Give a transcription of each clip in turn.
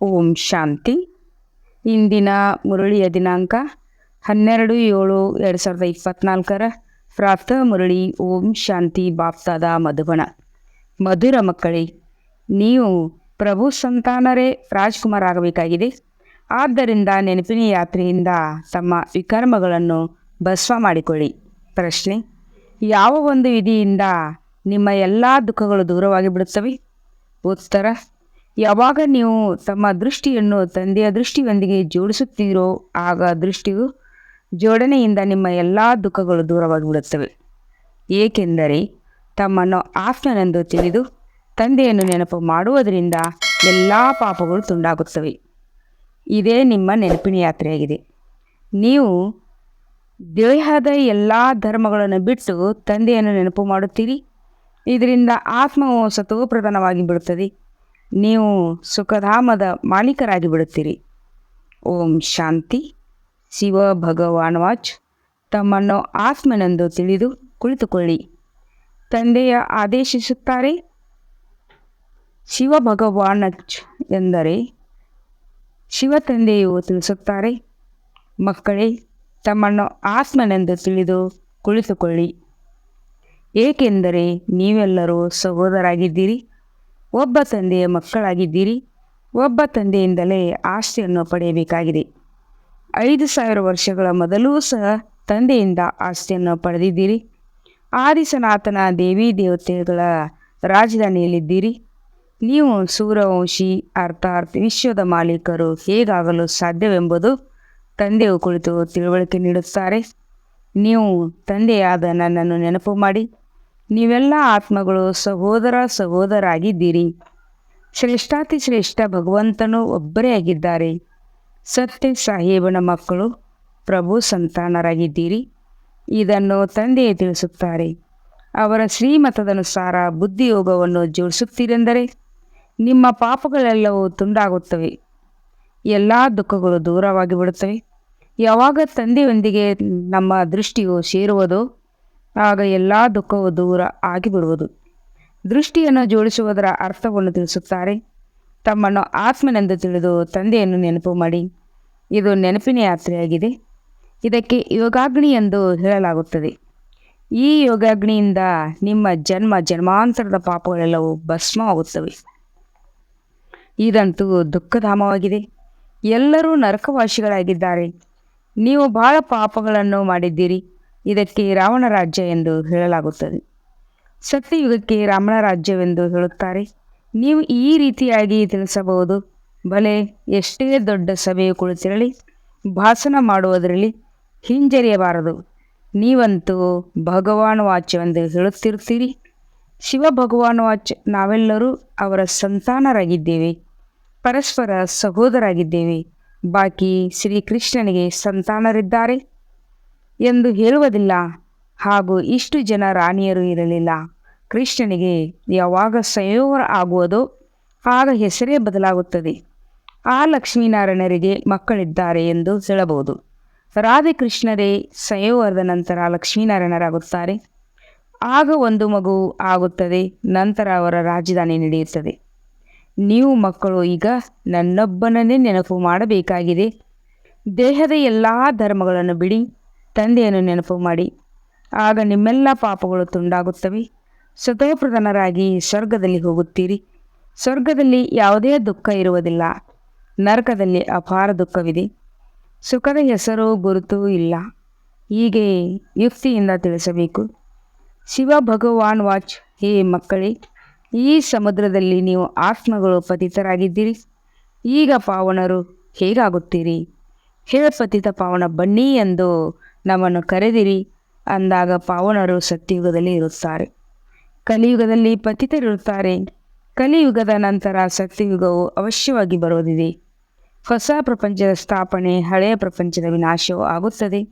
ಓಂ ಶಾಂತಿ. ಇಂದಿನ ಮುರಳಿಯ ದಿನಾಂಕ ಹನ್ನೆರಡು ಏಳು ಎರಡು ಸಾವಿರದ ಇಪ್ಪತ್ನಾಲ್ಕರ ಪ್ರಾತಃ ಮುರಳಿ ಓಂ ಶಾಂತಿ ಬಾಪ್ತಾದ ಮಧುಬಣ ಮಧುರ ಮಕ್ಕಳೇ, ನೀವು ಪ್ರಭು ಸಂತಾನರೇ ರಾಜ್ಕುಮಾರ್ ಆಗಬೇಕಾಗಿದೆ ಆದ್ದರಿಂದ ನೆನಪಿನ ಯಾತ್ರೆಯಿಂದ ತಮ್ಮ ವಿಕರ್ಮಗಳನ್ನು ಭಸ್ವ ಮಾಡಿಕೊಳ್ಳಿ. ಪ್ರಶ್ನೆ, ಯಾವ ಒಂದು ವಿಧಿಯಿಂದ ನಿಮ್ಮ ಎಲ್ಲ ದುಃಖಗಳು ದೂರವಾಗಿ ಬಿಡುತ್ತವೆ ಉತ್ತರ ಯಾವಾಗ ನೀವು ತಮ್ಮ ದೃಷ್ಟಿಯನ್ನು ತಂದೆಯ ದೃಷ್ಟಿಯೊಂದಿಗೆ ಜೋಡಿಸುತ್ತೀರೋ ಆಗ ದೃಷ್ಟಿಯು ಜೋಡಣೆಯಿಂದ ನಿಮ್ಮ ಎಲ್ಲ ದುಃಖಗಳು ದೂರವಾಗಿ ಬಿಡುತ್ತವೆ ಏಕೆಂದರೆ ತಮ್ಮನ್ನು ಆತ್ಮನೆಂದು ತಿಳಿದು ತಂದೆಯನ್ನು ನೆನಪು ಮಾಡುವುದರಿಂದ ಎಲ್ಲ ಪಾಪಗಳು ತುಂಡಾಗುತ್ತವೆ. ಇದೇ ನಿಮ್ಮ ನೆನಪಿನ ಯಾತ್ರೆಯಾಗಿದೆ. ನೀವು ದೇಹದ ಎಲ್ಲ ಧರ್ಮಗಳನ್ನು ಬಿಟ್ಟು ತಂದೆಯನ್ನು ನೆನಪು ಮಾಡುತ್ತೀರಿ. ಇದರಿಂದ ಆತ್ಮವು ಸತೋಪ್ರಧಾನವಾಗಿ ಬಿಡುತ್ತದೆ. ನೀವು ಸುಖಧಾಮದ ಮಾಲೀಕರಾಗಿ ಬಿಡುತ್ತೀರಿ ಓಂ ಶಾಂತಿ. ಶಿವ ಭಗವಾನ್ ವಾಚ್. ತಮ್ಮನ್ನು ಆತ್ಮನೆಂದು ತಿಳಿದು ಕುಳಿತುಕೊಳ್ಳಿ. ತಂದೆಯ ಆದೇಶಿಸುತ್ತಾರೆ. ಶಿವ ಭಗವಾನಚ್ ಎಂದರೆ ಶಿವ ತಂದೆಯು ತಿಳಿಸುತ್ತಾರೆ. ಮಕ್ಕಳೇ, ತಮ್ಮನ್ನು ಆತ್ಮನೆಂದು ತಿಳಿದು ಕುಳಿತುಕೊಳ್ಳಿ. ಏಕೆಂದರೆ ನೀವೆಲ್ಲರೂ ಸಹೋದರಾಗಿದ್ದೀರಿ. ಒಬ್ಬ ತಂದೆಯ ಮಕ್ಕಳಾಗಿದ್ದೀರಿ. ಒಬ್ಬ ತಂದೆಯಿಂದಲೇ ಆಸ್ತಿಯನ್ನು ಪಡೆಯಬೇಕಾಗಿದೆ. ಐದು ಸಾವಿರ ವರ್ಷಗಳ ಮೊದಲೂ ಸಹ ತಂದೆಯಿಂದ ಆಸ್ತಿಯನ್ನು ಪಡೆದಿದ್ದೀರಿ. ಆದಿಸನಾಥನ ದೇವಿ ದೇವತೆಗಳ ರಾಜಧಾನಿಯಲ್ಲಿದ್ದೀರಿ. ನೀವು ಸೂರ್ಯವಂಶಿ, ಅರ್ಥಾತ್ ವಿಶ್ವದ ಮಾಲೀಕರು ಹೇಗಾಗಲು ಸಾಧ್ಯವೆಂಬುದು ತಂದೆಯು ಕುಳಿತು ತಿಳುವಳಿಕೆ ನೀಡುತ್ತಾರೆ. ನೀವು ತಂದೆಯಾದ ನನ್ನನ್ನು ನೆನಪು ಮಾಡಿ. ನೀವೆಲ್ಲ ಆತ್ಮಗಳು ಸಹೋದರ ಸಹೋದರಾಗಿದ್ದೀರಿ. ಶ್ರೇಷ್ಠಾತಿ ಶ್ರೇಷ್ಠ ಭಗವಂತನು ಒಬ್ಬರೇ ಆಗಿದ್ದಾರೆ. ಸತ್ಯ ಸಾಹೇಬನ ಮಕ್ಕಳು ಪ್ರಭು ಸಂತಾನರಾಗಿದ್ದೀರಿ. ಇದನ್ನು ತಂದೆಯೇ ತಿಳಿಸುತ್ತಾರೆ. ಅವರ ಶ್ರೀಮತದನುಸಾರ ಬುದ್ಧಿಯೋಗವನ್ನು ಜೋಡಿಸುತ್ತೀರೆಂದರೆ ನಿಮ್ಮ ಪಾಪಗಳೆಲ್ಲವೂ ತುಂಡಾಗುತ್ತವೆ. ಎಲ್ಲ ದುಃಖಗಳು ದೂರವಾಗಿ ಬಿಡುತ್ತವೆ ಯಾವಾಗ ತಂದೆಯೊಂದಿಗೆ ನಮ್ಮ ದೃಷ್ಟಿಯು ಸೇರುವುದೋ ಆಗ ಎಲ್ಲ ದುಃಖವು ದೂರ ಆಗಿಬಿಡುವುದು. ದೃಷ್ಟಿಯನ್ನು ಜೋಡಿಸುವುದರ ಅರ್ಥವನ್ನು ತಿಳಿಸುತ್ತಾರೆ. ತಮ್ಮನ್ನು ಆತ್ಮನೆಂದು ತಿಳಿದು ತಂದೆಯನ್ನು ನೆನಪು ಮಾಡಿ. ಇದು ನೆನಪಿನ ಯಾತ್ರೆಯಾಗಿದೆ. ಇದಕ್ಕೆ ಯೋಗಾಗ್ನಿ ಎಂದು ಹೇಳಲಾಗುತ್ತದೆ. ಈ ಯೋಗಾಗ್ನಿಯಿಂದ ನಿಮ್ಮ ಜನ್ಮ ಜನ್ಮಾಂತರದ ಪಾಪಗಳೆಲ್ಲವೂ ಭಸ್ಮವಾಗುತ್ತವೆ. ಇದಂತೂ ದುಃಖಧಾಮವಾಗಿದೆ. ಎಲ್ಲರೂ ನರಕವಾಸಿಗಳಾಗಿದ್ದಾರೆ. ನೀವು ಬಹಳ ಪಾಪಗಳನ್ನು ಮಾಡಿದ್ದೀರಿ. ಇದಕ್ಕೆ ರಾವಣ ರಾಜ್ಯ ಎಂದು ಹೇಳಲಾಗುತ್ತದೆ. ಸತ್ಯಯುಗಕ್ಕೆ ರಾಮನ ರಾಜ್ಯವೆಂದು ಹೇಳುತ್ತಾರೆ. ನೀವು ಈ ರೀತಿಯಾಗಿ ತಿಳಿಸಬಹುದು. ಬಲೆ, ಎಷ್ಟೇ ದೊಡ್ಡ ಸಭೆಯು ಕುಳಿತಿರಲಿ, ಭಾಷಣ ಮಾಡುವುದರಲ್ಲಿ ಹಿಂಜರಿಯಬಾರದು. ನೀವಂತೂ ಭಗವಾನ್ ವಾಚ್ಯವೆಂದು ಹೇಳುತ್ತಿರುತ್ತೀರಿ. ಶಿವ ಭಗವಾನ್ ವಾಚ್ಯ ನಾವೆಲ್ಲರೂ ಅವರ ಸಂತಾನರಾಗಿದ್ದೇವೆ. ಪರಸ್ಪರ ಸಹೋದರಾಗಿದ್ದೇವೆ. ಬಾಕಿ ಶ್ರೀಕೃಷ್ಣನಿಗೆ ಸಂತಾನರಿದ್ದಾರೆ. ಎಂದು ಹೇಳುವುದಿಲ್ಲ. ಹಾಗೂ ಇಷ್ಟು ಜನ ರಾಣಿಯರು ಇರಲಿಲ್ಲ. ಕೃಷ್ಣನಿಗೆ ಯಾವಾಗ ಸಂಯೋಗ ಆಗುವುದೋ ಆಗ ಹೆಸರೇ ಬದಲಾಗುತ್ತದೆ. ಆ ಲಕ್ಷ್ಮೀನಾರಾಯಣರಿಗೆ ಮಕ್ಕಳಿದ್ದಾರೆ ಎಂದು ಹೇಳಬಹುದು. ರಾಧೆ ಕೃಷ್ಣರೇ ಸಂಯೋಗದ ನಂತರ ಲಕ್ಷ್ಮೀನಾರಾಯಣರಾಗುತ್ತಾರೆ. ಆಗ ಒಂದು ಮಗು ಆಗುತ್ತದೆ, ನಂತರ ಅವರ ರಾಜಧಾನಿ ನಡೆಯುತ್ತದೆ. ನೀವು ಮಕ್ಕಳು, ಈಗ ನನ್ನೊಬ್ಬನನ್ನೇ ನೆನಪು ಮಾಡಬೇಕಾಗಿದೆ. ದೇಹದ ಎಲ್ಲ ಧರ್ಮಗಳನ್ನು ಬಿಡಿ ತಂದೆಯನ್ನು ನೆನಪು ಮಾಡಿ. ಆಗ ನಿಮ್ಮೆಲ್ಲ ಪಾಪಗಳು ತುಂಡಾಗುತ್ತವೆ. ಸ್ವತಃಪ್ರಧಾನರಾಗಿ ಸ್ವರ್ಗದಲ್ಲಿ ಹೋಗುತ್ತೀರಿ. ಸ್ವರ್ಗದಲ್ಲಿ ಯಾವುದೇ ದುಃಖ ಇರುವುದಿಲ್ಲ. ನರಕದಲ್ಲಿ ಅಪಾರ ದುಃಖವಿದೆ. ಸುಖದ ಹೆಸರು ಗುರುತು ಇಲ್ಲ. ಹೀಗೆ ಯುಕ್ತಿಯಿಂದ ತಿಳಿಸಬೇಕು. ಶಿವ ಭಗವಾನ್ ವಾಚ್, ಹೇ ಮಕ್ಕಳೇ, ಈ ಸಮುದ್ರದಲ್ಲಿ ನೀವು ಆತ್ಮಗಳು ಪತಿತರಾಗಿದ್ದೀರಿ. ಈಗ ಪಾವನರು ಹೇಗಾಗುತ್ತೀರಿ? ಹೇ ಪತಿತ ಪಾವನ ಬನ್ನಿ ಎಂದು ನಮ್ಮನ್ನು ಕರೆದಿರಿ ಅಂದಾಗ ಪಾವನರು ಸತ್ಯಯುಗದಲ್ಲಿ ಇರುತ್ತಾರೆ. ಕಲಿಯುಗದಲ್ಲಿ ಪತಿತರಿರುತ್ತಾರೆ ಕಲಿಯುಗದ ನಂತರ ಸತ್ಯಯುಗವು ಅವಶ್ಯವಾಗಿ ಬರುವುದಿದೆ. ಹೊಸ ಪ್ರಪಂಚದ ಸ್ಥಾಪನೆ, ಹಳೆಯ ಪ್ರಪಂಚದ ವಿನಾಶವೂ ಆಗುತ್ತದೆ.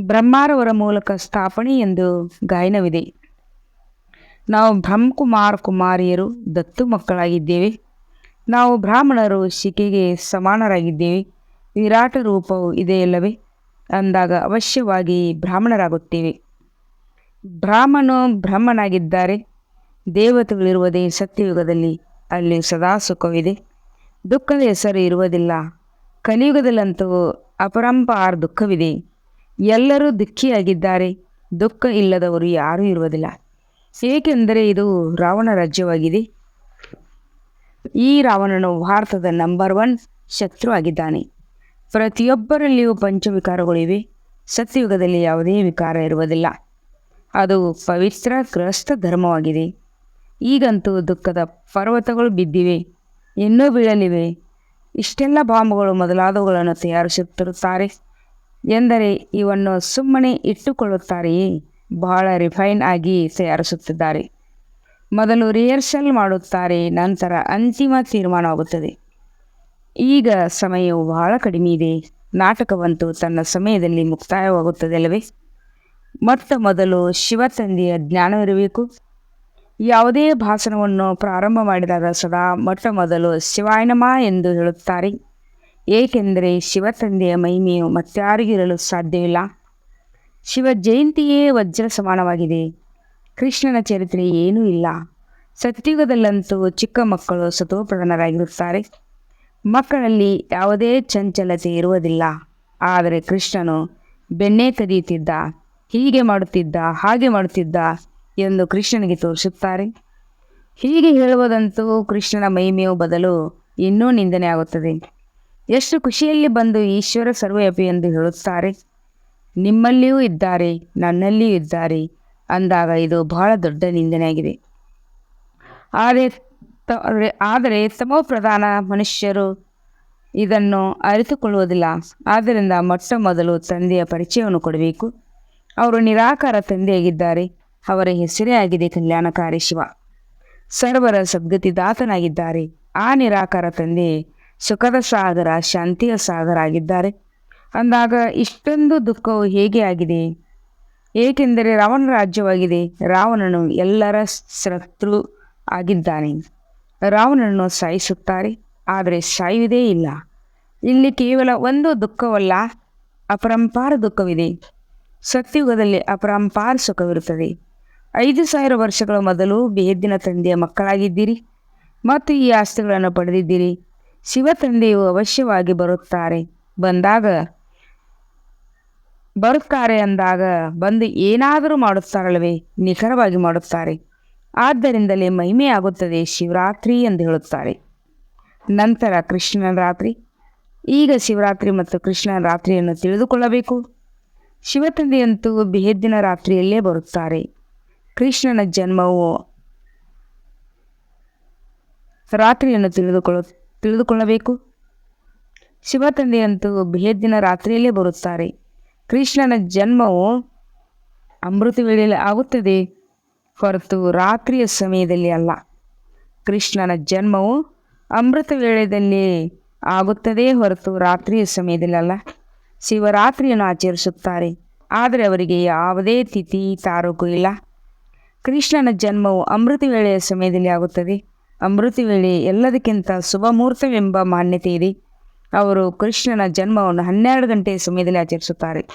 ಬ್ರಹ್ಮಾರವರ ಮೂಲಕ ಸ್ಥಾಪನೆ ಎಂದು ಗಾಯನವಿದೆ. ನಾವು ಬ್ರಹ್ಮಕುಮಾರ್ ಕುಮಾರಿಯರು, ದತ್ತು ಮಕ್ಕಳಾಗಿದ್ದೇವೆ. ನಾವು ಬ್ರಾಹ್ಮಣರು ಶಿಕೆಗೆ ಸಮಾನರಾಗಿದ್ದೇವೆ. ವಿರಾಟ ರೂಪವು ಇದೆಯಲ್ಲವೇ ಅಂದಾಗ ಅವಶ್ಯವಾಗಿ ಬ್ರಾಹ್ಮಣರಾಗುತ್ತೇವೆ ಬ್ರಾಹ್ಮಣು ಬ್ರಹ್ಮನಾಗಿದ್ದಾರೆ. ದೇವತೆಗಳಿರುವುದೇ ಸತ್ಯಯುಗದಲ್ಲಿ ಅಲ್ಲಿ ಸದಾ ಸುಖವಿದೆ. ದುಃಖದ ಹೆಸರು ಇರುವುದಿಲ್ಲ. ಕಲಿಯುಗದಲ್ಲಂತೂ ಅಪರಂಪಾರ ದುಃಖವಿದೆ. ಎಲ್ಲರೂ ದುಃಖಿಯಾಗಿದ್ದಾರೆ. ದುಃಖ ಇಲ್ಲದವರು ಯಾರೂ ಇರುವುದಿಲ್ಲ. ಏಕೆಂದರೆ ಇದು ರಾವಣ ರಾಜ್ಯವಾಗಿದೆ. ಈ ರಾವಣನು ಭಾರತದ ನಂಬರ್ ಒನ್ ಶತ್ರು ಆಗಿದ್ದಾನೆ. ಪ್ರತಿಯೊಬ್ಬರಲ್ಲಿಯೂ ಪಂಚವಿಕಾರಗಳಿವೆ. ಸತ್ಯಯುಗದಲ್ಲಿ ಯಾವುದೇ ವಿಕಾರ ಇರುವುದಿಲ್ಲ. ಅದು ಪವಿತ್ರ ಗ್ರಸ್ತ ಧರ್ಮವಾಗಿದೆ. ಈಗಂತೂ ದುಃಖದ ಪರ್ವತಗಳು ಬಿದ್ದಿವೆ. ಇನ್ನೂ ಬೀಳಲಿವೆ. ಇಷ್ಟೆಲ್ಲ ಬಾಂಬ್ಗಳು ಮೊದಲಾದವುಗಳನ್ನು ತಯಾರಿಸುತ್ತಿರುತ್ತಾರೆ. ಎಂದರೆ ಇವನ್ನು ಸುಮ್ಮನೆ ಇಟ್ಟುಕೊಳ್ಳುತ್ತಾರೆಯೇ? ಬಹಳ ರಿಫೈನ್ ಆಗಿ ತಯಾರಿಸುತ್ತಿದ್ದಾರೆ. ಮೊದಲು ರಿಹರ್ಸಲ್ ಮಾಡುತ್ತಾರೆ, ನಂತರ ಅಂತಿಮ ತೀರ್ಮಾನವಾಗುತ್ತದೆ. ಈಗ ಸಮಯವು ಬಹಳ ಕಡಿಮೆ ಇದೆ. ನಾಟಕವಂತೂ ತನ್ನ ಸಮಯದಲ್ಲಿ ಮುಕ್ತಾಯವಾಗುತ್ತದೆ ಅಲ್ಲವೇ ಮೊಟ್ಟ ಮೊದಲು ಶಿವ ತಂದೆಯ ಜ್ಞಾನವಿರಬೇಕು ಯಾವುದೇ ಭಾಷಣವನ್ನು ಪ್ರಾರಂಭ ಮಾಡಿದಾಗ ಸದಾ ಮೊಟ್ಟ ಮೊದಲು ಶಿವಾಯನಮ ಎಂದು ಹೇಳುತ್ತಾರೆ. ಏಕೆಂದರೆ ಶಿವ ತಂದೆಯ ಮಹಿಮೆಯು ಮತ್ತಾರಿಗಿರಲು ಸಾಧ್ಯವಿಲ್ಲ. ಶಿವ ಜಯಂತಿಯೇ ವಜ್ರ ಸಮಾನವಾಗಿದೆ. ಕೃಷ್ಣನ ಚರಿತ್ರೆ ಏನೂ ಇಲ್ಲ. ಸತ್ಯುಗದಲ್ಲಂತೂ ಚಿಕ್ಕ ಮಕ್ಕಳು ಸತೋಪ್ರಧಾನರಾಗಿರುತ್ತಾರೆ ಮಕ್ಕಳಲ್ಲಿ ಯಾವುದೇ ಚಂಚಲತೆ ಇರುವುದಿಲ್ಲ. ಆದರೆ ಕೃಷ್ಣನು ಬೆನ್ನೇ ಕದಿಯುತ್ತಿದ್ದ ಹೀಗೆ ಮಾಡುತ್ತಿದ್ದ, ಹಾಗೆ ಮಾಡುತ್ತಿದ್ದ ಎಂದು ಕೃಷ್ಣನಿಗೆ ತೋರಿಸುತ್ತಾರೆ. ಹೀಗೆ ಹೇಳುವುದಂತೂ ಕೃಷ್ಣನ ಮಹಿಮೆಯು ಬದಲು ಇನ್ನೂ ನಿಂದನೆ ಆಗುತ್ತದೆ. ಎಷ್ಟು ಖುಷಿಯಲ್ಲಿ ಬಂದು ಈಶ್ವರ ಸರ್ವಯಪಿ ಎಂದು ಹೇಳುತ್ತಾರೆ. ನಿಮ್ಮಲ್ಲಿಯೂ ಇದ್ದಾರೆ, ನನ್ನಲ್ಲಿಯೂ ಇದ್ದಾರೆ ಅಂದಾಗ ಇದು ಬಹಳ ದೊಡ್ಡ ನಿಂದನೆಯಾಗಿದೆ. ಆದರೆ ಆದರೆ- ಆದರೆ ತಮೋ ಪ್ರಧಾನ ಮನುಷ್ಯರು ಇದನ್ನು ಅರಿತುಕೊಳ್ಳುವುದಿಲ್ಲ. ಆದ್ದರಿಂದ ಮೊಟ್ಟ ಮೊದಲು ತಂದೆಯ ಪರಿಚಯವನ್ನು ಕೊಡಬೇಕು. ಅವರು ನಿರಾಕಾರ ತಂದೆಯಾಗಿದ್ದಾರೆ. ಅವರ ಹೆಸರೇ ಆಗಿದೆ ಕಲ್ಯಾಣಕಾರಿ ಶಿವ. ಸರ್ವರ ಸದ್ಗತಿದಾತನಾಗಿದ್ದಾರೆ. ಆ ನಿರಾಕಾರ ತಂದೆ ಸುಖದ ಸಾಗರ, ಶಾಂತಿಯ ಸಾಗರ ಆಗಿದ್ದಾರೆ. ಅಂದಾಗ ಇಷ್ಟೊಂದು ದುಃಖವು ಹೇಗೆ ಆಗಿದೆ? ಏಕೆಂದರೆ ರಾವಣ ರಾಜ್ಯವಾಗಿದೆ. ರಾವಣನು ಎಲ್ಲರ ಶತ್ರು ಆಗಿದ್ದಾನೆ. ರಾವಣನನ್ನು ಸಾಯಿಸುತ್ತಾರೆ, ಆದರೆ ಸಾಯುವುದೇ ಇಲ್ಲ. ಇಲ್ಲಿ ಕೇವಲ ಒಂದು ದುಃಖವಲ್ಲ, ಅಪರಂಪಾರ ದುಃಖವಿದೆ. ಸತ್ಯುಗದಲ್ಲಿ ಅಪರಂಪಾರ ಸುಖವಿರುತ್ತದೆ. ಐದು ಸಾವಿರ ವರ್ಷಗಳ ಮೊದಲು ಬೇಹದ್ದಿನ ತಂದೆಯ ಮಕ್ಕಳಾಗಿದ್ದೀರಿ, ಮತ್ತು ಈ ಆಸ್ತಿಗಳನ್ನು ಪಡೆದಿದ್ದೀರಿ. ಶಿವ ತಂದೆಯು ಅವಶ್ಯವಾಗಿ ಬರುತ್ತಾರೆ, ಬಂದಾಗ, ಬರುತ್ತಾರೆ ಅಂದಾಗ ಬಂದು ಏನಾದರೂ ಮಾಡುತ್ತಾರಲ್ವೇ ನಿಖರವಾಗಿ ಮಾಡುತ್ತಾರೆ. ಆದ್ದರಿಂದಲೇ ಮಹಿಮೆ ಆಗುತ್ತದೆ ಶಿವರಾತ್ರಿ ಎಂದು ಹೇಳುತ್ತಾರೆ. ನಂತರ ಕೃಷ್ಣನ ರಾತ್ರಿ. ಈಗ ಶಿವರಾತ್ರಿ ಮತ್ತು ಕೃಷ್ಣನ ರಾತ್ರಿಯನ್ನು ತಿಳಿದುಕೊಳ್ಳಬೇಕು. ಶಿವತಂದೆಯಂತೂ ಬೇಹದ್ದಿನ ರಾತ್ರಿಯಲ್ಲೇ ಬರುತ್ತಾರೆ. ಕೃಷ್ಣನ ಜನ್ಮವು ರಾತ್ರಿಯನ್ನು ತಿಳಿದುಕೊಳ್ಳ, ತಿಳಿದುಕೊಳ್ಳಬೇಕು. ಶಿವತಂದೆಯಂತೂ ಬೇಹದ್ದಿನ ರಾತ್ರಿಯಲ್ಲೇ ಬರುತ್ತಾರೆ. ಕೃಷ್ಣನ ಜನ್ಮವು ಅಮೃತ ವೇಳೆಯಲ್ಲಿ ಆಗುತ್ತದೆ. ಹೊರತು ರಾತ್ರಿಯ ಸಮಯದಲ್ಲಿ ಅಲ್ಲ. ಕೃಷ್ಣನ ಜನ್ಮವು ಅಮೃತ ವೇಳೆಯಲ್ಲಿ ಆಗುತ್ತದೆ ಹೊರತು ರಾತ್ರಿಯ ಸಮಯದಲ್ಲಿ ಅಲ್ಲ. ಶಿವರಾತ್ರಿಯನ್ನು ಆಚರಿಸುತ್ತಾರೆ. ಆದರೆ ಅವರಿಗೆ ಯಾವುದೇ ತಿಥಿ, ತಾರೂಕು ಇಲ್ಲ. ಕೃಷ್ಣನ ಜನ್ಮವು ಅಮೃತ ವೇಳೆಯ ಸಮಯದಲ್ಲಿ ಆಗುತ್ತದೆ. ಅಮೃತ ವೇಳೆ ಎಲ್ಲದಕ್ಕಿಂತ ಶುಭ ಮುಹೂರ್ತವೆಂಬ ಮಾನ್ಯತೆ ಇದೆ. ಅವರು ಕೃಷ್ಣನ ಜನ್ಮವನ್ನು ಹನ್ನೆರಡು ಗಂಟೆಯ ಸಮಯದಲ್ಲಿ ಆಚರಿಸುತ್ತಾರೆ.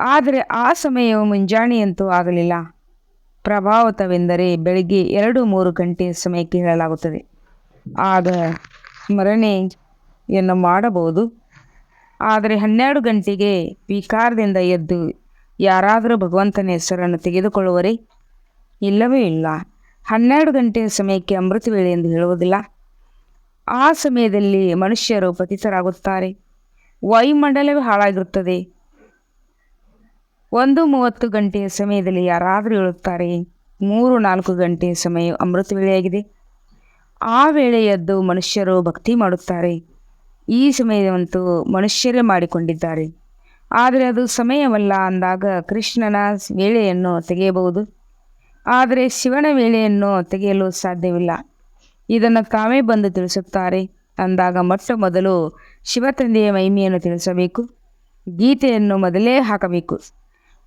ಆದರೆ ಆ ಸಮಯವು ಮುಂಜಾನೆಯಂತೂ ಆಗಲಿಲ್ಲ. ಪ್ರಭಾವಿತವೆಂದರೆ ಬೆಳಗ್ಗೆ ಎರಡು ಮೂರು ಗಂಟೆಯ ಸಮಯಕ್ಕೆ ಹೇಳಲಾಗುತ್ತದೆ ಆಗ ಸ್ಮರಣೆಯನ್ನು ಮಾಡಬಹುದು. ಆದರೆ ಹನ್ನೆರಡು ಗಂಟೆಗೆ ವಿಕಾರದಿಂದ ಎದ್ದು ಯಾರಾದರೂ ಭಗವಂತನ ಹೆಸರನ್ನು ತೆಗೆದುಕೊಳ್ಳುವರೇ? ಇಲ್ಲವೇ ಇಲ್ಲ. ಹನ್ನೆರಡು ಗಂಟೆಯ ಸಮಯಕ್ಕೆ ಅಮೃತ ವೇಳೆ ಎಂದು ಹೇಳುವುದಿಲ್ಲ. ಆ ಸಮಯದಲ್ಲಿ ಮನುಷ್ಯರು ಪತಿತರಾಗುತ್ತಾರೆ. ವಾಯುಮಂಡಲವೇ ಹಾಳಾಗಿರುತ್ತದೆ. ಒಂದು ಮೂವತ್ತು ಗಂಟೆಯ ಸಮಯದಲ್ಲಿ ಯಾರಾದರೂ ಹೇಳುತ್ತಾರೆ, ಮೂರು ನಾಲ್ಕು ಗಂಟೆಯ ಸಮಯ ಅಮೃತ ವೇಳೆಯಾಗಿದೆ ಆ ವೇಳೆಯದ್ದು ಮನುಷ್ಯರು ಭಕ್ತಿ ಮಾಡುತ್ತಾರೆ. ಈ ಸಮಯವಂತೂ ಮನುಷ್ಯರೇ ಮಾಡಿಕೊಂಡಿದ್ದಾರೆ. ಆದರೆ ಅದು ಸಮಯವಲ್ಲ ಅಂದಾಗ ಕೃಷ್ಣನ ವೇಳೆಯನ್ನು ತೆಗೆಯಬಹುದು. ಆದರೆ ಶಿವನ ವೇಳೆಯನ್ನು ತೆಗೆಯಲು ಸಾಧ್ಯವಿಲ್ಲ. ಇದನ್ನು ತಾವೇ ಬಂದು ತಿಳಿಸುತ್ತಾರೆ. ಅಂದಾಗ ಮೊಟ್ಟ ಮೊದಲು ಶಿವ ತಂದೆಯ ಮಹಿಮೆಯನ್ನು ತಿಳಿಸಬೇಕು. ಗೀತೆಯನ್ನು ಮೊದಲೇ ಹಾಕಬೇಕು.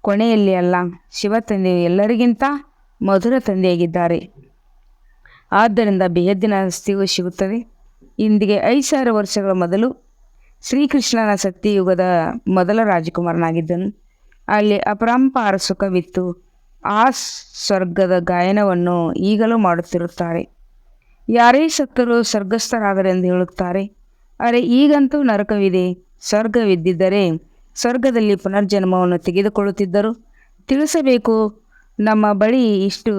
ಕೊನೆಯಲ್ಲಿ ಅಲ್ಲ, ಶಿವ ತಂದೆಯು ಎಲ್ಲರಿಗಿಂತ ಮಧುರ ತಂದೆಯಾಗಿದ್ದಾರೆ. ಆದ್ದರಿಂದ ಬೇಹದ್ದಿನ ಸ್ಥಿತಿಯು ಸಿಗುತ್ತದೆ. ಇಂದಿಗೆ ಐದು ಸಾವಿರ ವರ್ಷಗಳ ಮೊದಲು ಶ್ರೀಕೃಷ್ಣನ ಸತ್ಯಯುಗದ ಮೊದಲ ರಾಜಕುಮಾರನಾಗಿದ್ದನು. ಅಲ್ಲಿ ಅಪರಂಪಾರ ಸುಖವಿತ್ತು. ಆ ಸ್ವರ್ಗದ ಗಾಯನವನ್ನು ಈಗಲೂ ಮಾಡುತ್ತಿರುತ್ತಾರೆ. ಯಾರೇ ಸತ್ತರೂ ಸ್ವರ್ಗಸ್ಥರಾದರೆಂದು ಹೇಳುತ್ತಾರೆ. ಅರೆ, ಈಗಂತೂ ನರಕವಿದೆ. ಸ್ವರ್ಗವಿದ್ದಿದ್ದರೆ ಸ್ವರ್ಗದಲ್ಲಿ ಪುನರ್ಜನ್ಮವನ್ನು ತೆಗೆದುಕೊಳ್ಳುತ್ತಿದ್ದರು. ತಿಳಿಸಬೇಕು, ನಮ್ಮ ಬಳಿ ಇಷ್ಟು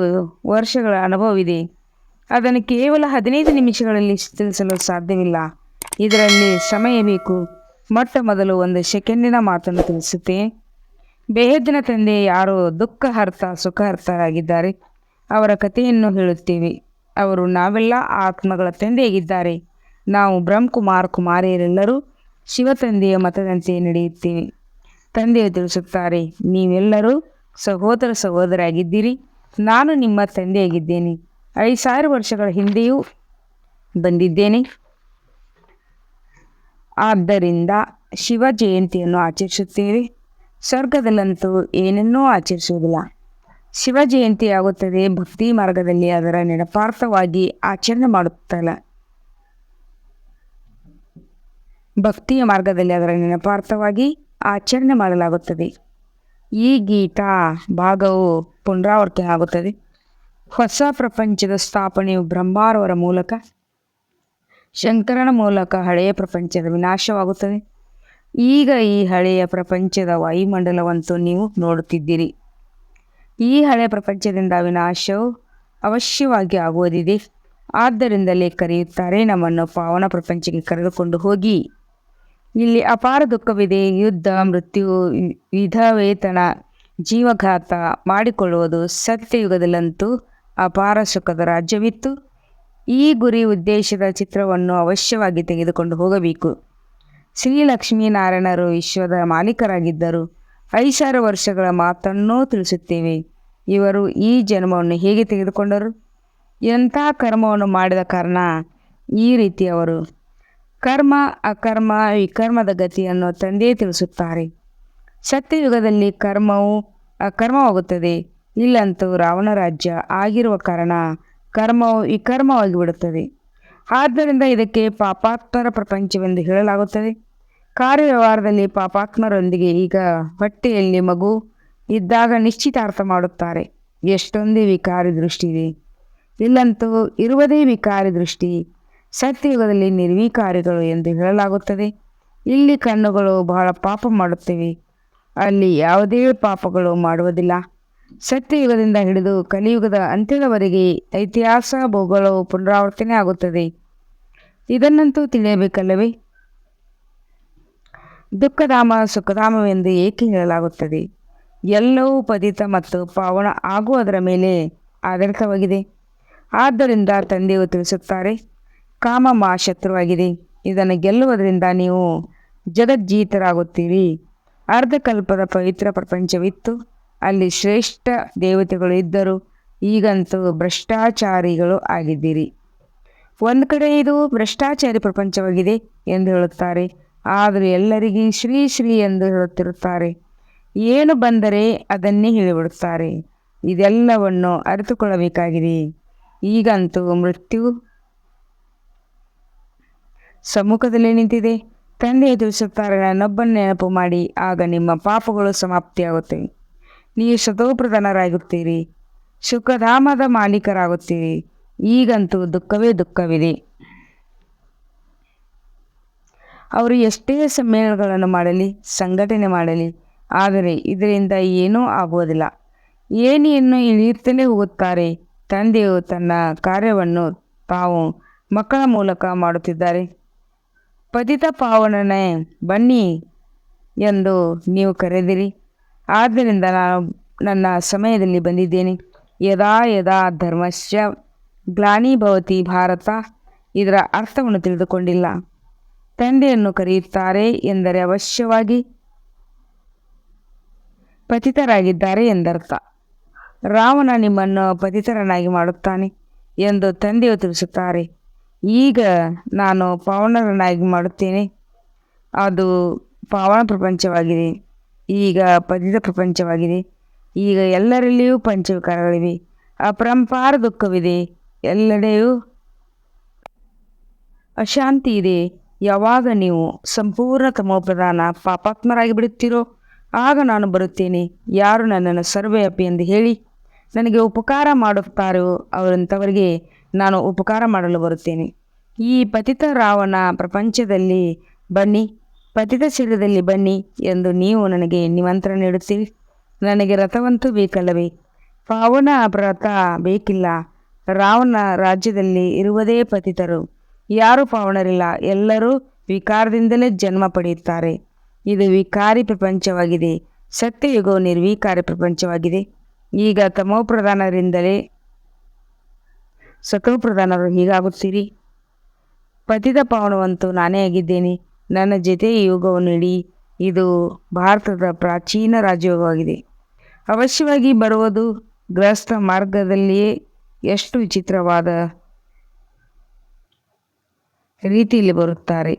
ವರ್ಷಗಳ ಅನುಭವವಿದೆ. ಅದನ್ನು ಕೇವಲ ಹದಿನೈದು ನಿಮಿಷಗಳಲ್ಲಿ ತಿಳಿಸಲು ಸಾಧ್ಯವಿಲ್ಲ. ಇದರಲ್ಲಿ ಸಮಯ ಬೇಕು. ಮೊಟ್ಟ ಮೊದಲು ಒಂದು ಸೆಕೆಂಡಿನ ಮಾತನ್ನು ತಿಳಿಸುತ್ತೆ ಬೇಹದ್ದಿನ ತಂದೆ ಯಾರು ದುಃಖಹರ್ತ, ಸುಖಹರ್ತರಾಗಿದ್ದಾರೆ. ಅವರ ಕಥೆಯನ್ನು ಹೇಳುತ್ತೇವೆ. ಅವರು ನಾವೆಲ್ಲ ಆತ್ಮಗಳ ತಂದೆಯಾಗಿದ್ದಾರೆ. ನಾವು ಬ್ರಹ್ಮಕುಮಾರ್ ಕುಮಾರಿಯರೆಲ್ಲರೂ ಶಿವ ತಂದೆಯ ಮತದಂತೆ ನಡೆಯುತ್ತೇವೆ. ತಂದೆಯು ತಿಳಿಸುತ್ತಾರೆ, ನೀವೆಲ್ಲರೂ ಸಹೋದರ ಸಹೋದರಾಗಿದ್ದೀರಿ. ನಾನು ನಿಮ್ಮ ತಂದೆಯಾಗಿದ್ದೇನೆ. ಐದು ಸಾವಿರ ವರ್ಷಗಳ ಹಿಂದೆಯೂ ಬಂದಿದ್ದೇನೆ. ಆದ್ದರಿಂದ ಶಿವ ಜಯಂತಿಯನ್ನು ಆಚರಿಸುತ್ತೇವೆ. ಸ್ವರ್ಗದಲ್ಲಂತೂ ಏನನ್ನೂ ಆಚರಿಸುವುದಿಲ್ಲ. ಶಿವ ಜಯಂತಿ ಆಗುತ್ತದೆ ಭಕ್ತಿ ಮಾರ್ಗದಲ್ಲಿ ಅದರ ನೆನಪಾರ್ಥವಾಗಿ ಆಚರಣೆ ಮಾಡುತ್ತಲ್ಲ ಭಕ್ತಿಯ ಮಾರ್ಗದಲ್ಲಿ ಅದರ ನೆನಪಾರ್ಥವಾಗಿ ಆಚರಣೆ ಮಾಡಲಾಗುತ್ತದೆ. ಈ ಗೀತಾ ಭಾಗವು ಪುನರಾವರ್ತನೆ ಆಗುತ್ತದೆ. ಹೊಸ ಪ್ರಪಂಚದ ಸ್ಥಾಪನೆಯು ಬ್ರಹ್ಮಾರವರ ಮೂಲಕ, ಶಂಕರನ ಮೂಲಕ ಹಳೆಯ ಪ್ರಪಂಚದ ವಿನಾಶವಾಗುತ್ತದೆ. ಈಗ ಈ ಹಳೆಯ ಪ್ರಪಂಚದ ವಾಯುಮಂಡಲವಂತೂ ನೀವು ನೋಡುತ್ತಿದ್ದೀರಿ. ಈ ಹಳೆಯ ಪ್ರಪಂಚದಿಂದ ವಿನಾಶವು ಅವಶ್ಯವಾಗಿ ಆಗುವುದಿದೆ. ಆದ್ದರಿಂದಲೇ ಕರೆಯುತ್ತಾರೆ ನಮ್ಮನ್ನು ಪಾವನ ಪ್ರಪಂಚಕ್ಕೆ ಕರೆದುಕೊಂಡು ಹೋಗಿ. ಇಲ್ಲಿ ಅಪಾರ ದುಃಖವಿದೆ. ಯುದ್ಧ, ಮೃತ್ಯು ವಿಧ ವೇತನ ಜೀವಘಾತ ಮಾಡಿಕೊಳ್ಳುವುದು ಸತ್ಯಯುಗದಲ್ಲಂತೂ ಅಪಾರ ಸುಖದ ರಾಜ್ಯವಿತ್ತು. ಈ ಗುರಿ ಉದ್ದೇಶದ ಚಿತ್ರವನ್ನು ಅವಶ್ಯವಾಗಿ ತೆಗೆದುಕೊಂಡು ಹೋಗಬೇಕು. ಶ್ರೀ ಲಕ್ಷ್ಮೀನಾರಾಯಣರು ವಿಶ್ವದ ಮಾಲೀಕರಾಗಿದ್ದರು. ಐದು ವರ್ಷಗಳ ಮಾತನ್ನೂ ತಿಳಿಸುತ್ತೇವೆ. ಇವರು ಈ ಜನ್ಮವನ್ನು ಹೇಗೆ ತೆಗೆದುಕೊಂಡರು? ಎಂಥ ಕರ್ಮವನ್ನು ಮಾಡಿದ ಕಾರಣ ಈ ರೀತಿ ಅವರು ಕರ್ಮ, ಅಕರ್ಮ, ವಿಕರ್ಮದ ಗತಿಯನ್ನು ತಂದೆ ತಿಳಿಸುತ್ತಾರೆ. ಸತ್ಯಯುಗದಲ್ಲಿ ಕರ್ಮವು ಅಕರ್ಮವಾಗುತ್ತದೆ. ಇಲ್ಲಂತೂ ರಾವಣ ರಾಜ್ಯ ಆಗಿರುವ ಕಾರಣ ಕರ್ಮವು ವಿಕರ್ಮವಾಗಿ ಬಿಡುತ್ತದೆ ಆದ್ದರಿಂದ ಇದಕ್ಕೆ ಪಾಪಾತ್ಮರ ಪ್ರಪಂಚವೆಂದು ಹೇಳಲಾಗುತ್ತದೆ. ಕಾರ್ಯವ್ಯವಹಾರದಲ್ಲಿ ಪಾಪಾತ್ಮರೊಂದಿಗೆ ಈಗ ಹೊಟ್ಟೆಯಲ್ಲಿ ಮಗು ಇದ್ದಾಗ ನಿಶ್ಚಿತಾರ್ಥ ಮಾಡುತ್ತಾರೆ. ಎಷ್ಟೊಂದೇ ವಿಕಾರಿ ದೃಷ್ಟಿ ಇದೆ ಇಲ್ಲಂತೂ ಇರುವುದೇ ವಿಕಾರಿ ದೃಷ್ಟಿ. ಸತ್ಯಯುಗದಲ್ಲಿ ನಿರ್ವಿಕಾರಿಗಳು ಎಂದು ಹೇಳಲಾಗುತ್ತದೆ. ಇಲ್ಲಿ ಕಣ್ಣುಗಳು ಬಹಳ ಪಾಪ ಮಾಡುತ್ತಿವೆ. ಅಲ್ಲಿ ಯಾವುದೇ ಪಾಪಗಳು ಮಾಡುವುದಿಲ್ಲ. ಸತ್ಯಯುಗದಿಂದ ಹಿಡಿದು ಕಲಿಯುಗದ ಅಂತ್ಯದವರೆಗೆ ಇತಿಹಾಸ ಭೂಗೋಳವು ಪುನರಾವರ್ತನೆ ಆಗುತ್ತದೆ. ಇದನ್ನಂತೂ ತಿಳಿಯಬೇಕಲ್ಲವೇ? ದುಃಖಧಾಮ, ಸುಖಧಾಮವೆಂದು ಏಕೆ ಹೇಳಲಾಗುತ್ತದೆ? ಎಲ್ಲವೂ ಪತಿತ ಮತ್ತು ಪಾವನ ಆಗುವುದರ ಮೇಲೆ ಆಧಾರಿತವಾಗಿದೆ. ಆದ್ದರಿಂದ ತಂದೆಯು ತಿಳಿಸುತ್ತಾರೆ ಕಾಮ ಮಾ ಶತ್ರುವಾಗಿದೆ ಇದನ್ನು ಗೆಲ್ಲುವುದರಿಂದ ನೀವು ಜಗಜ್ಜೀತರಾಗುತ್ತೀರಿ. ಅರ್ಧಕಲ್ಪದ ಪವಿತ್ರ ಪ್ರಪಂಚವಿತ್ತು. ಅಲ್ಲಿ ಶ್ರೇಷ್ಠ ದೇವತೆಗಳು ಇದ್ದರು. ಈಗಂತೂ ಭ್ರಷ್ಟಾಚಾರಿಗಳು ಆಗಿದ್ದೀರಿ. ಒಂದು ಕಡೆ ಇದು ಭ್ರಷ್ಟಾಚಾರಿ ಪ್ರಪಂಚವಾಗಿದೆ ಎಂದು ಹೇಳುತ್ತಾರೆ. ಆದರೂ ಎಲ್ಲರಿಗೂ ಶ್ರೀ ಶ್ರೀ ಎಂದು ಹೇಳುತ್ತಿರುತ್ತಾರೆ. ಏನು ಬಂದರೆ ಅದನ್ನೇ ಹೇಳಿಬಿಡುತ್ತಾರೆ. ಇದೆಲ್ಲವನ್ನು ಅರಿತುಕೊಳ್ಳಬೇಕಾಗಿದೆ. ಈಗಂತೂ ಮೃತ್ಯು ಸಮ್ಮುಖದಲ್ಲಿ ನಿಂತಿದೆ. ತಂದೆಯ ನನ್ನೊಬ್ಬನ ನೆನಪು ಮಾಡಿ, ಆಗ ನಿಮ್ಮ ಪಾಪಗಳು ಸಮಾಪ್ತಿಯಾಗುತ್ತವೆ. ನೀವು ಸತೋಪ್ರಧಾನರಾಗುತ್ತೀರಿ ಸುಖಧಾಮದ ಮಾಲೀಕರಾಗುತ್ತೀರಿ. ಈಗಂತೂ ದುಃಖವೇ ದುಃಖವಿದೆ. ಅವರು ಎಷ್ಟೇ ಸಮ್ಮೇಳನಗಳನ್ನು ಮಾಡಲಿ, ಸಂಘಟನೆ ಮಾಡಲಿ, ಆದರೆ ಇದರಿಂದ ಏನೂ ಆಗುವುದಿಲ್ಲ. ಏನಿಯನ್ನು ಇಳಿಯುತ್ತಲೇ ಹೋಗುತ್ತಾರೆ. ತಂದೆಯು ತನ್ನ ಕಾರ್ಯವನ್ನು ತಾವು ಮಕ್ಕಳ ಮೂಲಕ ಮಾಡುತ್ತಿದ್ದಾರೆ. ಪತಿತ ಪಾವನನೇ ಬನ್ನಿ ಎಂದು ನೀವು ಕರೆದಿರಿ. ಆದ್ದರಿಂದ ನಾನು ನನ್ನ ಸಮಯದಲ್ಲಿ ಬಂದಿದ್ದೇನೆ. ಯದಾ ಯದಾ ಧರ್ಮಶ್ಚ ಗ್ಲಾನಿಭವತಿ ಭಾರತ. ಇದರ ಅರ್ಥವನ್ನು ತಿಳಿದುಕೊಂಡಿಲ್ಲ. ತಂದೆಯನ್ನು ಕರೆಯುತ್ತಾರೆ ಎಂದರೆ ಅವಶ್ಯವಾಗಿ ಪತಿತರಾಗಿದ್ದಾರೆ ಎಂದರ್ಥ. ರಾವಣ ನಿಮ್ಮನ್ನು ಪತಿತರನಾಗಿ ಮಾಡುತ್ತಾನೆ ಎಂದು ತಂದೆಯು ತಿಳಿಸುತ್ತಾರೆ. ಈಗ ನಾನು ಪಾವನರನ್ನಾಗಿ ಮಾಡುತ್ತೇನೆ. ಅದು ಪಾವನ ಪ್ರಪಂಚವಾಗಿದೆ. ಈಗ ಪದಿತ ಪ್ರಪಂಚವಾಗಿದೆ. ಈಗ ಎಲ್ಲರಲ್ಲಿಯೂ ಪಂಚವಿಕಾರಗಳಿವೆ ಅಪರಂಪಾರ ದುಃಖವಿದೆ. ಎಲ್ಲೆಡೆಯೂ ಅಶಾಂತಿ ಇದೆ. ಯಾವಾಗ ನೀವು ಸಂಪೂರ್ಣ ತಮೋಪ್ರಧಾನ ಪಾಪಾತ್ಮರಾಗಿ ಬಿಡುತ್ತೀರೋ, ಆಗ ನಾನು ಬರುತ್ತೇನೆ. ಯಾರು ನನ್ನನ್ನು ಸರ್ವವ್ಯಾಪಿ ಎಂದು ಹೇಳಿ, ನನಗೆ ಉಪಕಾರ ಮಾಡುತ್ತಾರೋ ಅವರಂಥವರಿಗೆ ನಾನು ಉಪಕಾರ ಮಾಡಲು ಬರುತ್ತೇನೆ. ಈ ಪತಿತ ರಾವಣ ಪ್ರಪಂಚದಲ್ಲಿ ಬನ್ನಿ, ಪತಿತ ಶರೀರದಲ್ಲಿ ಬನ್ನಿ ಎಂದು ನೀವು ನನಗೆ ನಿಮಂತ್ರಣ ನೀಡುತ್ತೀರಿ. ನನಗೆ ರಥವಂತೂ ಬೇಕಲ್ಲವೇ? ಪಾವನ ವ್ರತ ಬೇಕಿಲ್ಲ. ರಾವಣ ರಾಜ್ಯದಲ್ಲಿ ಇರುವುದೇ ಪತಿತರು. ಯಾರು ಪಾವನರಿಲ್ಲ. ಎಲ್ಲರೂ ವಿಕಾರದಿಂದಲೇ ಜನ್ಮ ಪಡೆಯುತ್ತಾರೆ. ಇದು ವಿಕಾರಿ ಪ್ರಪಂಚವಾಗಿದೆ. ಸತ್ಯಯುಗವು ನಿರ್ವಿಕಾರಿ ಪ್ರಪಂಚವಾಗಿದೆ. ಈಗ ತಮೋ ಪ್ರಧಾನರಿಂದಲೇ ಸತೋ ಪ್ರಧಾನರು ಹೀಗಾಗುತ್ತೀರಿ? ಪತಿತ ಪಾವನವಂತೂ ನಾನೇ ಆಗಿದ್ದೇನೆ. ನನ್ನ ಜೊತೆ ಈ ಯೋಗವನ್ನು ಇಡಿ. ಇದು ಭಾರತದ ಪ್ರಾಚೀನ ರಾಜಯೋಗವಾಗಿದೆ. ಅವಶ್ಯವಾಗಿ ಬರುವುದು ಗೃಹಸ್ಥ ಮಾರ್ಗದಲ್ಲಿಯೇ ಎಷ್ಟು ವಿಚಿತ್ರವಾದ ರೀತಿಯಲ್ಲಿ ಬರುತ್ತಾರೆ.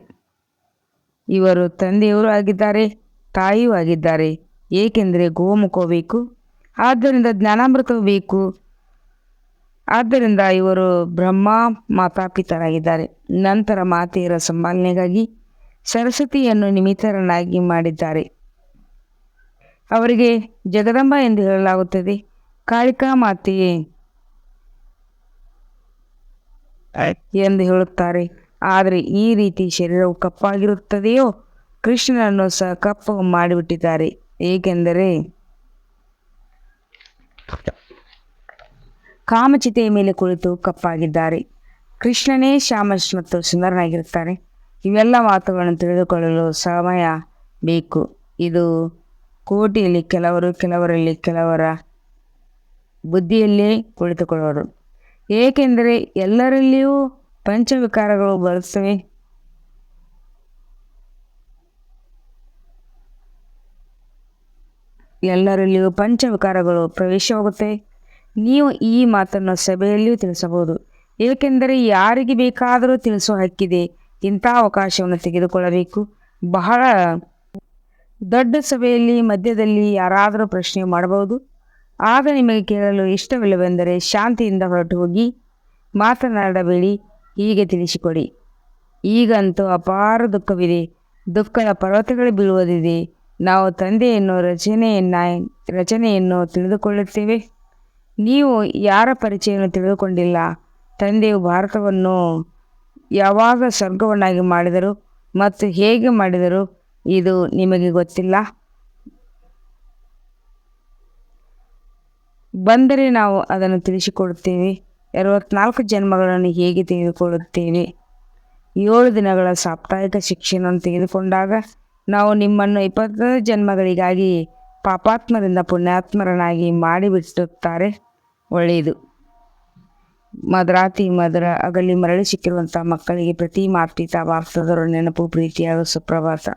ಇವರು ತಂದೆಯವರು ಆಗಿದ್ದಾರೆ, ತಾಯಿಯೂ ಆಗಿದ್ದಾರೆ. ಏಕೆಂದರೆ ಗೋಮುಖ ಬೇಕು. ಆದ್ದರಿಂದ ಜ್ಞಾನಾಮೃತವೂ ಬೇಕು. ಆದ್ದರಿಂದ ಇವರು ಬ್ರಹ್ಮ ಮಾತಾಪಿತರಾಗಿದ್ದಾರೆ. ನಂತರ ಮಾತೆಯರ ಸಂಭಾಲನೆಗಾಗಿ ಸರಸ್ವತಿಯನ್ನು ನಿಮಿತ್ತರನ್ನಾಗಿ ಮಾಡಿದ್ದಾರೆ. ಅವರಿಗೆ ಜಗದಂಬ ಎಂದು ಹೇಳಲಾಗುತ್ತದೆ. ಕಾಳಿಕಾ ಮಾತೆಯೇ ಎಂದು ಹೇಳುತ್ತಾರೆ. ಆದರೆ ಈ ರೀತಿ ಶರೀರವು ಕಪ್ಪಾಗಿರುತ್ತದೆಯೋ? ಕೃಷ್ಣನನ್ನು ಸಹ ಕಪ್ಪು ಮಾಡಿಬಿಟ್ಟಿದ್ದಾರೆ. ಏಕೆಂದರೆ ಕಾಮಚಿತೆಯ ಮೇಲೆ ಕುಳಿತು ಕಪ್ಪಾಗಿದ್ದಾರೆ. ಕೃಷ್ಣನೇ ಶ್ಯಾಮಶ್ ಮತ್ತು ಸುಂದರನಾಗಿರುತ್ತಾರೆ. ಇವೆಲ್ಲ ಮಾತುಗಳನ್ನು ತಿಳಿದುಕೊಳ್ಳಲು ಸಮಯ ಬೇಕು. ಇದು ಕೋಟಿಯಲ್ಲಿ ಕೆಲವರು, ಕೆಲವರಲ್ಲಿ ಕೆಲವರ ಬುದ್ಧಿಯಲ್ಲೇ ಕುಳಿತುಕೊಳ್ಳೋರು. ಏಕೆಂದರೆ ಎಲ್ಲರಲ್ಲಿಯೂ ಪಂಚವಿಕಾರಗಳು ಬರುತ್ತವೆ. ಎಲ್ಲರಲ್ಲಿಯೂ ಪಂಚವಿಕಾರಗಳು ಪ್ರವೇಶವಾಗುತ್ತವೆ ನೀವು ಈ ಮಾತನ್ನು ಸಭೆಯಲ್ಲಿಯೂ ತಿಳಿಸಬಹುದು. ಏಕೆಂದರೆ ಯಾರಿಗೆ ಬೇಕಾದರೂ ತಿಳಿಸುವ ಹಕ್ಕಿದೆ. ಇಂಥ ಅವಕಾಶವನ್ನು ತೆಗೆದುಕೊಳ್ಳಬೇಕು. ಬಹಳ ದೊಡ್ಡ ಸಭೆಯಲ್ಲಿ, ಮಧ್ಯದಲ್ಲಿ ಯಾರಾದರೂ ಪ್ರಶ್ನೆ ಮಾಡಬಹುದು. ಆಗ ನಿಮಗೆ ಕೇಳಲು ಇಷ್ಟವಿಲ್ಲವೆಂದರೆ ಶಾಂತಿಯಿಂದ ಹೊರಟು ಹೋಗಿ ಮಾತನಾಡಬೇಡಿ. ಹೀಗೆ ತಿಳಿಸಿಕೊಡಿ. ಈಗಂತೂ ಅಪಾರ ದುಃಖವಿದೆ. ದುಃಖದ ಪರ್ವತಗಳು ಬೀಳುವುದಿದೆ. ನಾವು ತಂದೆಯನ್ನು ರಚನೆಯನ್ನ ರಚನೆಯನ್ನು ತಿಳಿದುಕೊಳ್ಳುತ್ತೇವೆ. ನೀವು ಯಾರ ಪರಿಚಯವನ್ನು ತಿಳಿದುಕೊಂಡಿಲ್ಲ? ತಂದೆಯು ಭಾರತವನ್ನು ಯಾವಾಗ ಸ್ವರ್ಗವನ್ನಾಗಿ ಮಾಡಿದರು ಮತ್ತು ಹೇಗೆ ಮಾಡಿದರು? ಇದು ನಿಮಗೆ ಗೊತ್ತಿಲ್ಲ? ಬಂದರೆ ನಾವು ಅದನ್ನು ತಿಳಿಸಿಕೊಡುತ್ತೇವೆ. ಅರವತ್ನಾಲ್ಕು ಜನ್ಮಗಳನ್ನು ಹೇಗೆ ತೆಗೆದುಕೊಳ್ಳುತ್ತೇವೆ ಏಳು ದಿನಗಳ ಸಾಪ್ತಾಹಿಕ ಶಿಕ್ಷಣವನ್ನು ತೆಗೆದುಕೊಂಡಾಗ ನಾವು ನಿಮ್ಮನ್ನು ಇಪ್ಪತ್ತೈದು ಜನ್ಮಗಳಿಗಾಗಿ ಪಾಪಾತ್ಮರಿಂದ ಪುಣ್ಯಾತ್ಮರನಾಗಿ ಮಾಡಿಬಿಟ್ಟುತ್ತಾರೆ ಒಳ್ಳೆಯದು ಮದರಾತಿ ಮಧುರ ಅಗಲಿ ಮರಳಿ ಸಿಕ್ಕಿರುವಂಥ ಮಕ್ಕಳಿಗೆ ಪ್ರತಿ ಮಾಪಿತ ಬಾಪ್ತದವರ ನೆನಪು ಪ್ರೀತಿಯಾದ ಸುಪ್ರಭಾತ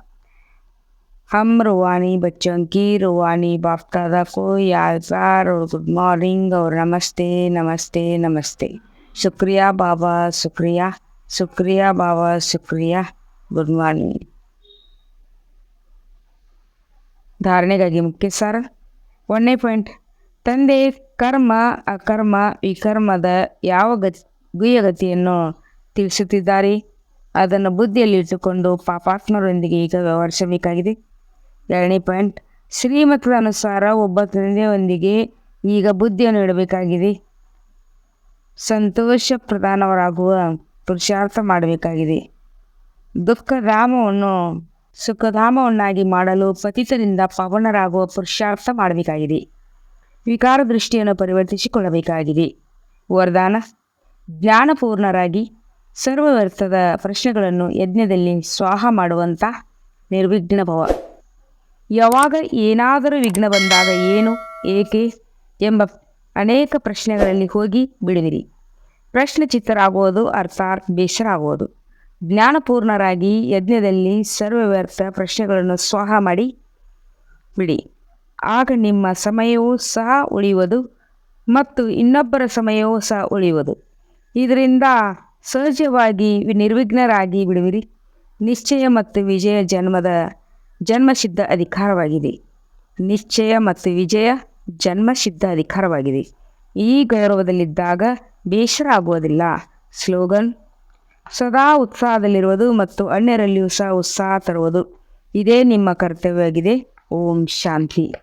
हम रूहानी बच्चों की रूहानी बाप दादा को याद प्यार और गुड मॉर्निंग और नमस्ते नमस्ते नमस्ते शुक्रिया बाबा शुक्रिया शुक्रिया बाबा शुक्रिया ಗುಡ್ ಮಾರ್ನಿಂಗ್ ಧಾರಣೆಗಾಗಿ ಮುಖ್ಯ ಸಾರ ಒಂದನೇ ಪಾಯಿಂಟ್ ತಂದೆ ಕರ್ಮ, ಅಕರ್ಮ ವಿಕರ್ಮದ ಯಾವ ಗತಿ ಗುಹ್ಯಗತಿಯನ್ನು ತಿಳಿಸುತ್ತಿದ್ದಾರೆ? ಅದನ್ನು ಬುದ್ಧಿಯಲ್ಲಿ ಇಟ್ಟುಕೊಂಡು ಪಾಪಾತ್ಮರೊಂದಿಗೆ ಈಗ ವ್ಯವಹರಿಸಬೇಕಾಗಿದೆ ಎರಡನೇ ಪಾಯಿಂಟ್, ಶ್ರೀಮತದ ಅನುಸಾರ ಒಬ್ಬ ತಂದೆಯೊಂದಿಗೆ ಈಗ ಬುದ್ಧಿಯನ್ನು ಇಡಬೇಕಾಗಿದೆ. ಸಂತೋಷ ಪ್ರಧಾನವರಾಗುವ ಪುರುಷಾರ್ಥ ಮಾಡಬೇಕಾಗಿದೆ. ದುಃಖಧಾಮವನ್ನು ಸುಖಧಾಮವನ್ನಾಗಿ ಮಾಡಲು ಪತಿತರಿಂದ ಪವನರಾಗುವ ಪುರುಷಾರ್ಥ ಮಾಡಬೇಕಾಗಿದೆ. ವಿಕಾರ ದೃಷ್ಟಿಯನ್ನು ಪರಿವರ್ತಿಸಿಕೊಳ್ಳಬೇಕಾಗಿದೆ. ವರದಾನ. ಜ್ಞಾನಪೂರ್ಣರಾಗಿ ಸರ್ವ ವ್ಯರ್ಥದ ಪ್ರಶ್ನೆಗಳನ್ನು ಯಜ್ಞದಲ್ಲಿ ಸ್ವಾಹ ಮಾಡುವಂಥ ನಿರ್ವಿಘ್ನ ಭವ. ಯಾವಾಗ ಏನಾದರೂ ವಿಘ್ನ ಬಂದಾಗ ಏನು, ಏಕೆ ಎಂಬ ಅನೇಕ ಪ್ರಶ್ನೆಗಳಲ್ಲಿ ಹೋಗಿ ಬಿಡುವಿರಿ. ಪ್ರಶ್ನೆ ಚಿತ್ತರಾಗುವುದು, ಅರ್ಥಾತ್ ಬೇಸರ ಆಗುವುದು ಜ್ಞಾನಪೂರ್ಣರಾಗಿ ಯಜ್ಞದಲ್ಲಿ ಸರ್ವ ವ್ಯರ್ಥ ಪ್ರಶ್ನೆಗಳನ್ನು ಸ್ವಾಹ ಮಾಡಿ ಬಿಡಿ. ಆಗ ನಿಮ್ಮ ಸಮಯವೂ ಸಹ ಉಳಿಯುವುದು ಮತ್ತು ಇನ್ನೊಬ್ಬರ ಸಮಯವೂ ಸಹ ಉಳಿಯುವುದು. ಇದರಿಂದ ಸಹಜವಾಗಿ ನಿರ್ವಿಘ್ನರಾಗಿ ಬಿಡುವಿರಿ. ನಿಶ್ಚಯ ಮತ್ತು ವಿಜಯ ಜನ್ಮದ ಜನ್ಮಸಿದ್ಧ ಅಧಿಕಾರವಾಗಿದೆ. ನಿಶ್ಚಯ ಮತ್ತು ವಿಜಯ ಜನ್ಮಸಿದ್ಧ ಅಧಿಕಾರವಾಗಿದೆ. ಈ ಗೌರವದಲ್ಲಿದ್ದಾಗ ಬೇಸರ ಆಗುವುದಿಲ್ಲ ಸ್ಲೋಗನ್, ಸದಾ ಉತ್ಸಾಹದಲ್ಲಿರುವುದು ಮತ್ತು ಅನ್ಯರಲ್ಲಿಯೂ ಸಹ ಉತ್ಸಾಹ ತರುವುದು. ಇದೇ ನಿಮ್ಮ ಕರ್ತವ್ಯವಾಗಿದೆ. ಓಂ ಶಾಂತಿ.